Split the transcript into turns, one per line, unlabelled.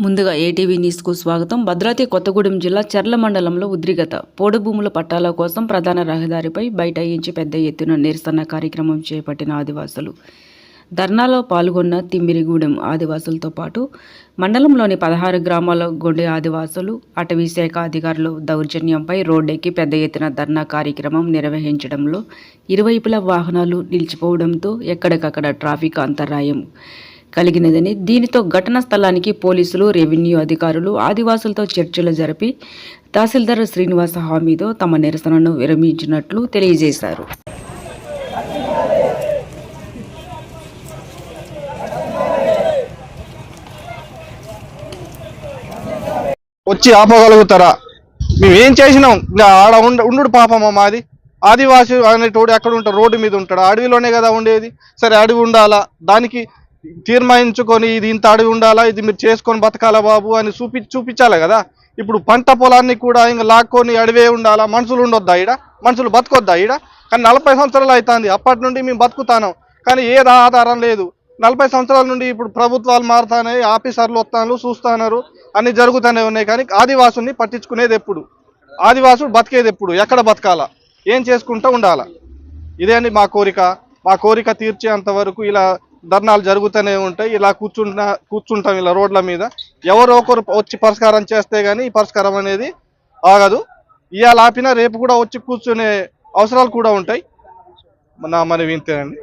ముందుగా ఏటీవీ న్యూస్కు స్వాగతం. భద్రాద్రి కొత్తగూడెం జిల్లా చర్ల మండలంలో ఉద్రిగత పోడుభూముల పట్టాల కోసం ప్రధాన రహదారిపై బైఠాయించి పెద్ద ఎత్తున నిరసన కార్యక్రమం చేపట్టిన ఆదివాసులు. ధర్నాలో పాల్గొన్న తిమ్మిరిగూడెం ఆదివాసులతో పాటు మండలంలోని పదహారు గ్రామాల గొండె ఆదివాసులు అటవీ శాఖ అధికారులు దౌర్జన్యంపై రోడ్డెక్కి పెద్ద ఎత్తున ధర్నా కార్యక్రమం నిర్వహించడంలో ఇరువైపుల వాహనాలు నిలిచిపోవడంతో ఎక్కడికక్కడ ట్రాఫిక్ అంతరాయం. కలిగినదని. దీనితో ఘటనా స్థలానికి పోలీసులు రెవెన్యూ అధికారులు ఆదివాసులతో చర్చలు జరిపి తహసీల్దార్ శ్రీనివాస హామీతో తమ నిరసనను విరమించినట్లు తెలియజేశారు.
వచ్చి ఆపగలుగుతారా? మేము ఏం చేసినాం? ఇంకా ఆడ ఉండ ఉండు పాపమ్మ మాది? ఆదివాసి అనేటోడు ఎక్కడ ఉంటాడు? రోడ్డు మీద ఉంటాడు? అడవిలోనే కదా ఉండేది? సరే అడవి ఉండాలా? దానికి తీర్మానించుకొని ఇది ఇంత అడవి ఉండాలా ఇది మీరు చేసుకొని బతకాలా బాబు అని చూపి చూపించాలి కదా. ఇప్పుడు పంట పొలాన్ని కూడా ఇంకా లాక్కొని అడవే ఉండాలా మనుషులు ఉండొద్దా ఈడ? మనుషులు బతకొద్దా ఈడ? కానీ నలభై సంవత్సరాలు అవుతుంది అప్పటి నుండి మేము బతుకుతాను. కానీ ఏది ఆధారం లేదు. నలభై సంవత్సరాల నుండి ఇప్పుడు ప్రభుత్వాలు మారుతాయి ఆఫీసర్లు వస్తాను చూస్తున్నారు. అన్నీ జరుగుతూనే ఉన్నాయి కానీ ఆదివాసుని పట్టించుకునేది ఎప్పుడు? ఆదివాసుడు బతికేది ఎప్పుడు? ఎక్కడ బతకాలా? ఏం చేసుకుంటూ ఉండాలా? ఇదే అండి మా కోరిక. మా కోరిక తీర్చేంత వరకు ఇలా ధర్నాలు జరుగుతూనే ఉంటాయి. ఇలా కూర్చుంటా కూర్చుంటాం ఇలా రోడ్ల మీద. ఎవరో ఒకరు వచ్చి పరిష్కారం చేస్తే కానీ ఈ పరిష్కారం అనేది ఆగదు. ఇవాళ ఆపినా రేపు కూడా వచ్చి కూర్చునే అవసరాలు కూడా ఉంటాయి. నా మరి వింతేనండి